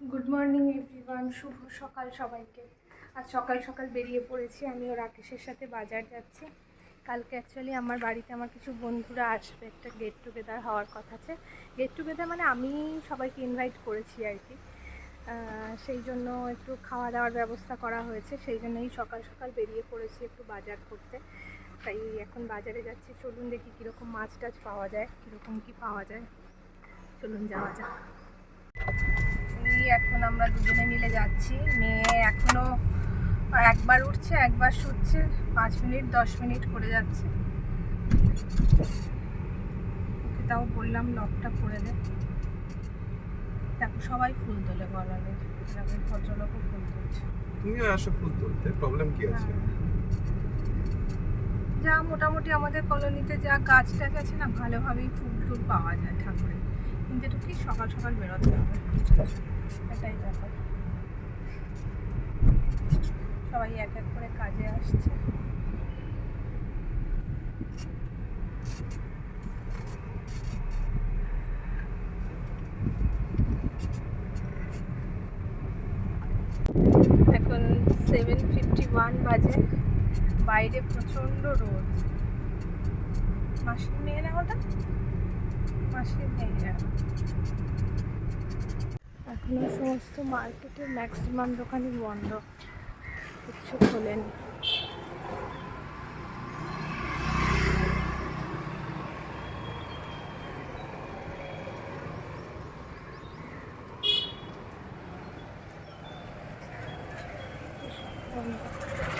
Good morning everyone শুভ সকাল সবাইকে। আজ সকাল সকাল বেরিয়ে পড়েছি। আমিও রাকেশের সাথে বাজার যাচ্ছি। কালকে অ্যাকচুয়ালি আমার বাড়িতে আমার কিছু বন্ধুরা আসবে। একটা গেট টুগেদার হওয়ার কথা আছে। গেট টুগেদার মানে আমি সবাইকে ইনভাইট করেছি আর কি সেই জন্য একটু খাওয়া দাওয়ার ব্যবস্থা করা হয়েছে। সেই জন্যই সকাল সকাল বেরিয়ে পড়েছি একটু বাজার করতে। তাই এখন বাজারে যাচ্ছি। চলুন দেখি কীরকম মাছ টাছ পাওয়া যায়, কীরকম কী পাওয়া যায়। চলুন যাওয়া যাক। এখন আমরা দুজনে মিলে যাচ্ছি। মেয়ে এখনও একবার উঠছে একবার শুচ্ছে পাঁচ মিনিট দশ মিনিট করে যাচ্ছে। ওকে তাও বললাম লকটা করে দে। দেখো সবাই ফুল তোলে গলালে গ্রামের ভদ্রলোকও ফুল তুলছে। তুমিও আসো ফুল তুলতে প্রবলেম কি আছে? হ্যাঁ। যা মোটামুটি আমাদের কলোনিতে যা গাছ টাছ আছে না ভালোভাবেই ফুল টুল পাওয়া যায় ঠাকুরের। কিন্তু একটু কি সকাল সকাল বেরোতে হবে? এটাই ব্যাপার। সবাই এক এক করে কাজে আসছে। এখন সেভেন ফিফটি ওয়ান বাজে। বাইরে প্রচণ্ড রোদ। মাসির মেয়ে না ওটা? মাসির মেয়ে। এখনও সমস্ত মার্কেটে ম্যাক্সিমাম দোকানই বন্ধ। কিছু খোলেনি। বন্ধ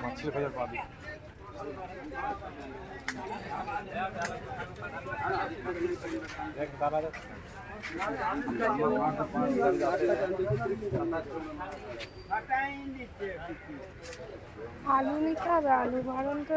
মাছের বাজার পাবি দাদা আলু নিতে হবে আলু বারণ তো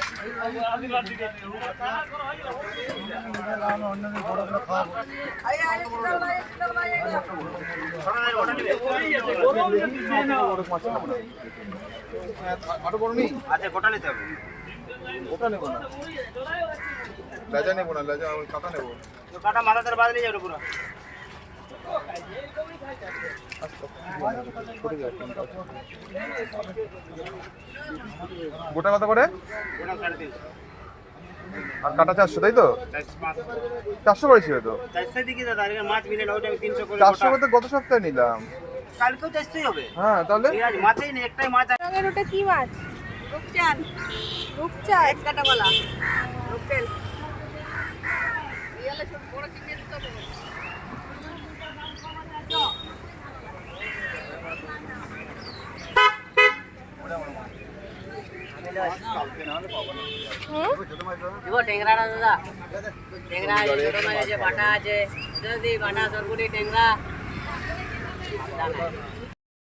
আচ্ছা গোটা নিতে হবে ওটা নেব লেজা নেব না লেজা কাটা নেব কাটা মাথা তার বাদ নিয়ে যাবে পুরো গোটা কত করে? আর কাটা চারশো, তাই তো? চারশো করেছিল তো চারশো করে গত সপ্তাহে নিলাম। কালকেও চারশোই হবে হ্যাঁ তাহলে? আছে নেই একটাই মাছ? ওটা কি মাছ রূপচাঁদ কাটা বলা। রূপটেল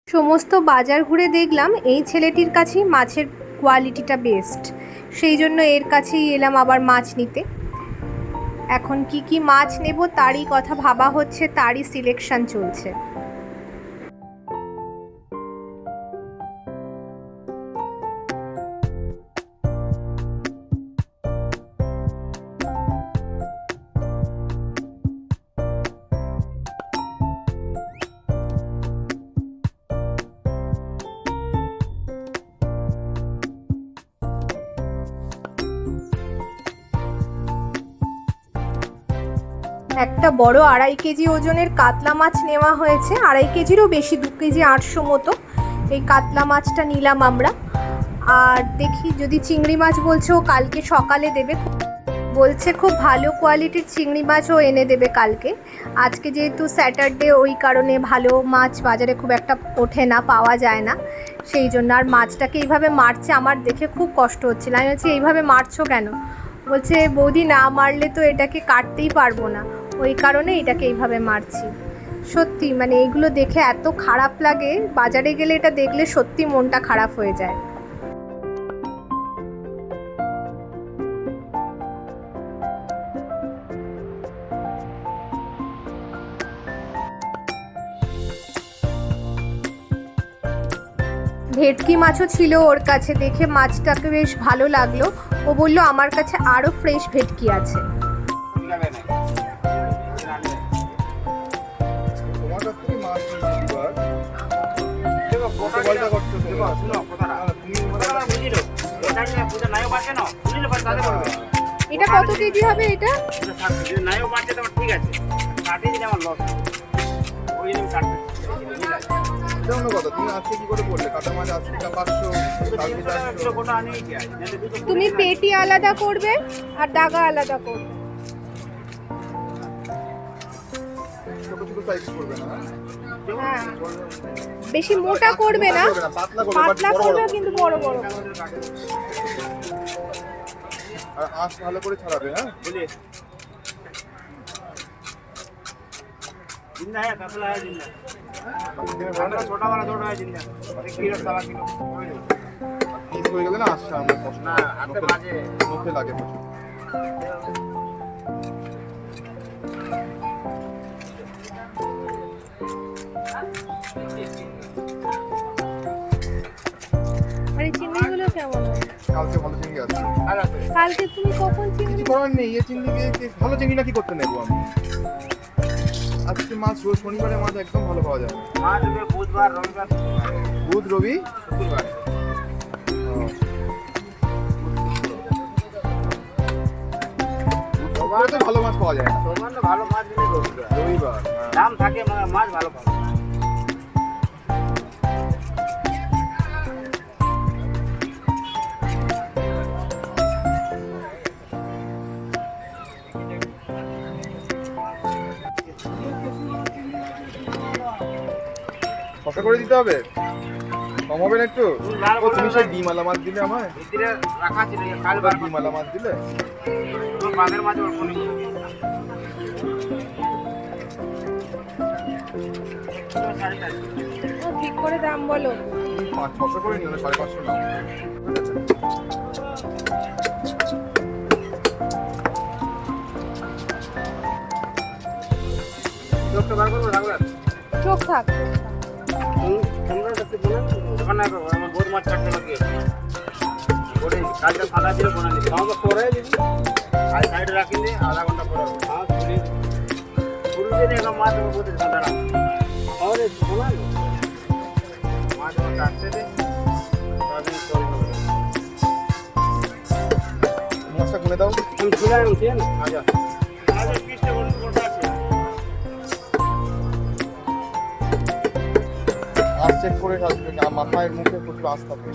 সমস্ত বাজার ঘুরে দেখলাম, এই ছেলেটির কাছেই মাছের কোয়ালিটিটা বেস্ট সেই জন্য এর কাছেই এলাম আবার মাছ নিতে। এখন কি কি মাছ নেব, তারই কথা ভাবা হচ্ছে, তারই সিলেকশন চলছে। একটা বড় আড়াই কেজি ওজনের কাতলা মাছ নেওয়া হয়েছে। আড়াই কেজিরও বেশি, দু কেজি আটশো মতো। এই কাতলা মাছটা নিলাম আমরা। আর দেখি, যদি চিংড়ি মাছ বলছে ও কালকে সকালে দেবে। বলছে খুব ভালো কোয়ালিটির চিংড়ি মাছও এনে দেবে কালকে। আজকে যেহেতু স্যাটারডে, ওই কারণে ভালো মাছ বাজারে খুব একটা ওঠে না, পাওয়া যায় না। সেই জন্য আর মাছটাকে এইভাবে মারছে, আমার দেখে খুব কষ্ট হচ্ছিল। আমি বলছি, এইভাবে মারছো কেন? বলছে, বৌদি, না মারলে তো এটাকে কাটতেই পারব না। ওই কারণে এটাকে এইভাবে মারছি। সত্যি মানে এইগুলো দেখে এত খারাপ লাগে, বাজারে গেলে এটা দেখলে সত্যি মনটা খারাপ হয়ে যায়। ভেটকি মাছও ছিল ওর কাছে, দেখে মাছটাকে বেশ ভালো লাগল। ও বলল, আমার কাছে আরও ফ্রেশ ভেটকি আছে। এটা কত কেজি হবে এটা তোমার ঠিক আছে। দিলে আমার কথা, তুমি তুমি পেটি আলাদা করবে আর দাগা আলাদা করবে ছোট ছোট size করবে না? হ্যাঁ বেশি মোটা করবে না পাতলা করবে, but পাতলা বড় বড় করবে করবে। কিন্তু বড় বড় আর আঁশ ভালো করে ছাড়াবে, হ্যাঁ? बोलिए जिंदा है कतला है जिंदा हमारा छोटा वाला छोटा है जिंदा एक किलो सवा किलो Piece হয়ে গেলে না আঁশটা আমার কষ্ট না হয়। হাতে মুখে- মাঝে মুখে লাগে প্রচুর। কেমন কালকে তুমি কখন চিংড়ি? করার নেই এই চিংড়ি ভালো চিংড়ি নাকি করতে নেব আমি? আজকে মাছ শনিবারে মাছ একদম ভালো পাওয়া যাবে মাছ বুধবার রবিবার বুধ রবি? শুক্রবার। ভালো মাছ পাওয়া যায় ভালো মাছ রবিবার। হ্যাঁ। দাম থাকে মাছ ভালো পাওয়া যায় করে দিতে হবে? কম হবে না একটু? ও, তুমি সেই। ডিমালা মাছ দিলে আমায়? রাখা ছিল কাল বার ডিমালা মাছ দিলে? তো বাঘের মাছ অল্প ঠিক করে দাম বলো? পাঁচ ছশো করে নিও সাড়ে পাঁচশো রাখবে চোখ থাক। কাজটা সাদা ছিল বোনা দিবি। আমাকে পরে দিবি। আর সাইডে রাখি দিয়ে আধা ঘণ্টা পরে আমার হ্যাঁ, তুলি। তুলি দিয়ে এখন মাছ আমার বলতে সাদা রাখ তাহলে বোনা দাও। আমি খুলে আনছি আচ্ছা। আর চেক করে থাকবে আমার মাথায় মুখে প্রচুর আশ থাকবে।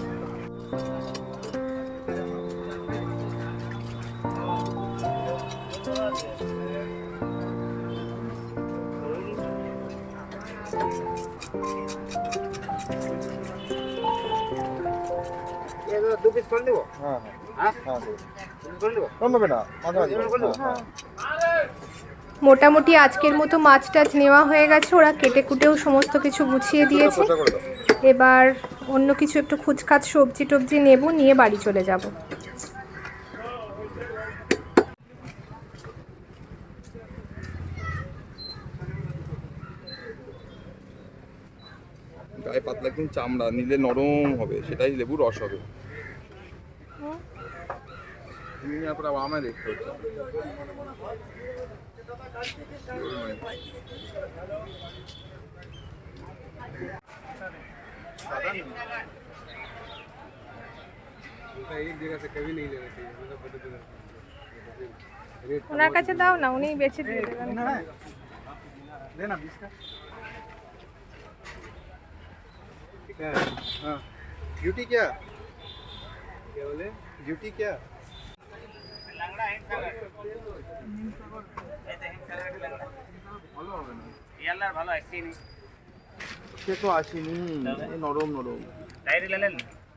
দু পিস করে দেবো হ্যাঁ হ্যাঁ। হ্যাঁ? করে দেবো। না মাথা মোটামুটি আজকের মতো মাছ টাছ নেওয়া হয়ে গেছে। ওরা কেটে কুটেও সমস্ত কিছু গুছিয়ে দিয়েছে। এবার অন্য কিছু একটু খুচখাচ সবজি টবজি নেব নিয়ে বাড়ি চলে যাব। গায়ে পাতলা একদম চামড়া নিলে নরম হবে সেটাই লেবু রস হবে। নেওয়ার আমায় দেখতে হচ্ছে। एक जगह से कभी नहीं लेना चाहिए ওনার কাছে দাও না উনি বেছে দিয়ে দেবেন देना बीस का हाँ ड्यूटी क्या क्या बोले ड्यूटी क्या ভালো হবে না ভালো আসছি নি সে তো আসেনি নরম নরম। টাইট লেলেন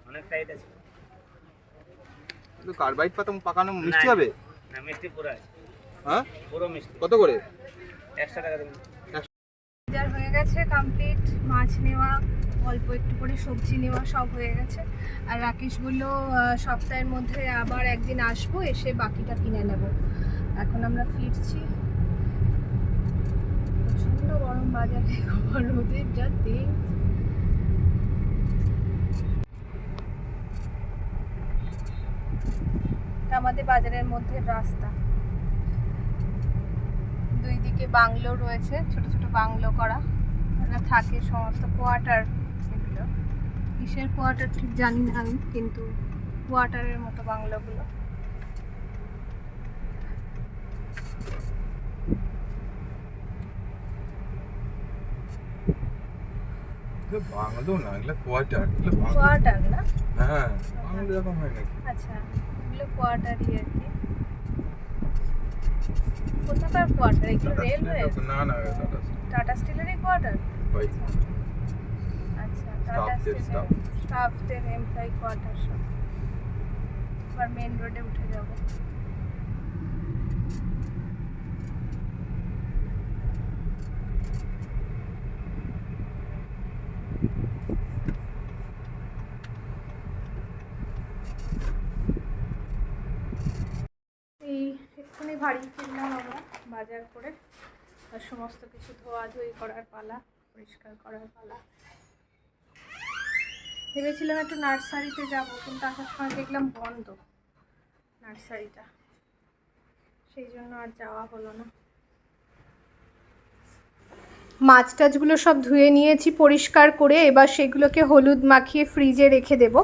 অনেক টাইট আছে কার্বাইড পাতা পাকানো মিষ্টি হবে? না মিষ্টি পুরো আছে। হ্যাঁ? পুরো মিষ্টি। কত করে? একশো টাকা দেবেন বাজার হয়ে গেছে কমপ্লিট মাছ নেওয়া। অল্প একটু করে সবজি নেওয়া সব হয়ে গেছে। আর রাকেশ বলল সপ্তাহের মধ্যে আবার একদিন আসব, এসে বাকিটা কিনে নেব। এখন আমরা ফিরছি। প্রচণ্ড গরম বাজারে রোদের যা এটা আমাদের বাজারের মধ্যে রাস্তা। দুই দিকে বাংলো রয়েছে, ছোট ছোট বাংলো করা। থাকে সমস্ত কোয়ার্টার। কিসের কোয়ার্টার ঠিক জানি না আমি কিন্তু কোয়ার্টারের মতো বাংলোগুলো। বাংলো না এগুলো কোয়ার্টার কোয়ার্টার না? হ্যাঁ বাংলো এরকম হয় নাকি? আচ্ছা এগুলো কোয়ার্টারই আর কি। কোথাকার কোয়ার্টার এগুলো রেলওয়ে না না টাটা টাটা স্টিলেরই কোয়ার্টার স্টিলের staff। স্টাফদের এমপ্লয়ি কোয়ার্টার সব এবার মেন রোডে উঠে যাব। এই এক্ষুনি বাড়ি ফিরলাম আমরা বাজার করে। আর সমস্ত কিছু ধোয়াধুয়ি করার পালা পরিষ্কার করার পালা। ভেবেছিলাম একটু নার্সারিতে যাব, কিন্তু আসার সময় দেখলাম বন্ধ নার্সারিটা। সেই জন্য আর যাওয়া হলো না। মাছ টাছগুলো সব ধুয়ে নিয়েছি পরিষ্কার করে, এবার সেগুলোকে হলুদ মাখিয়ে ফ্রিজে রেখে দেব।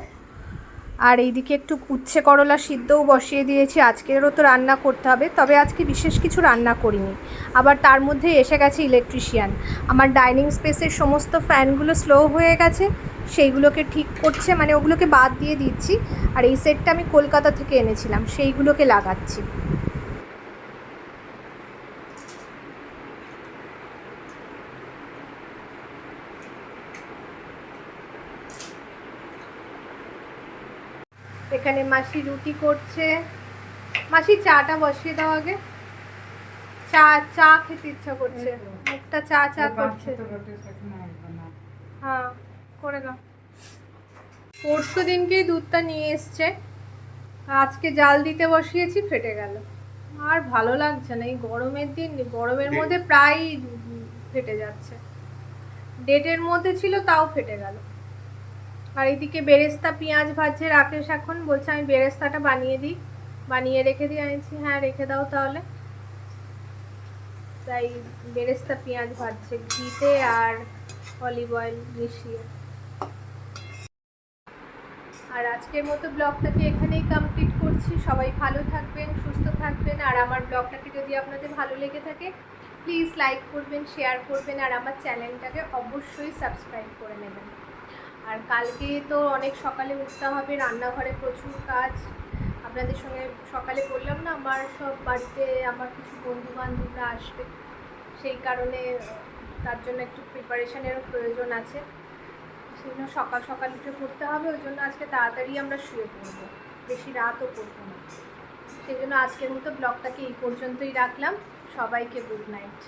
আর এইদিকে একটু উচ্ছে করলা সিদ্ধও বসিয়ে দিয়েছি, আজকেরও তো রান্না করতে হবে, তবে আজকে বিশেষ কিছু রান্না করিনি। আবার তার মধ্যে এসে গেছে ইলেকট্রিশিয়ান আমার ডাইনিং স্পেসের সমস্ত ফ্যানগুলো স্লো হয়ে গেছে সেইগুলোকে ঠিক করছে মানে ওগুলোকে বাদ দিয়ে দিচ্ছি। আর এই সেটটা আমি কলকাতা থেকে এনেছিলাম সেইগুলোকে লাগাচ্ছি। এখানে মাসি রুটি করছে। মাসি চাটা বসিয়ে দাও আগে। চা চা খেতে ইচ্ছা করছে। মুখটা চা চা করছে। হ্যাঁ। করে দাও। পরশু দিনকেই দুধটা নিয়ে এসছে। আজকে জাল দিতে বসিয়েছি ফেটে গেল। আর ভালো লাগছে না এই গরমের দিন গরমের মধ্যে প্রায় ফেটে যাচ্ছে। ডেটের মধ্যে ছিল তাও ফেটে গেল। আর এইদিকে বেরেস্তা পেঁয়াজ ভাজছে রাকেশ এখন বলছে আমি বেরেস্তাটা বানিয়ে দিই বানিয়ে রেখে দিই। আনিছি হ্যাঁ রেখে দাও তাহলে। তাই বেরেস্তা পেঁয়াজ ভাজছে ঘিতে আর অলিভ অয়েল মিশিয়ে। আর আজকের মতো ব্লগটাকে এখানেই কমপ্লিট করছি। সবাই ভালো থাকবেন, সুস্থ থাকবেন, আর আমার ব্লগটাকে যদি আপনাদের ভালো লেগে থাকে প্লিজ লাইক করবেন শেয়ার করবেন, আর আমার চ্যানেলটাকে অবশ্যই সাবস্ক্রাইব করে নেবেন। আর কালকে তো অনেক সকালে উঠতে হবে, রান্নাঘরে প্রচুর কাজ। আপনাদের সঙ্গে সকালে বললাম না, আমার সব বাড়িতে আমার কিছু বন্ধু বান্ধবরা আসবে। সেই কারণে, তার জন্য একটু প্রিপারেশনেরও প্রয়োজন আছে। সেই জন্য সকাল সকাল উঠে পড়তে হবে, ওই জন্য আজকে তাড়াতাড়ি আমরা শুয়ে পড়ব। বেশি রাতও পড়ব না। সেই জন্য আজকের মতো ব্লগটাকে এই পর্যন্তই রাখলাম। সবাইকে গুড নাইট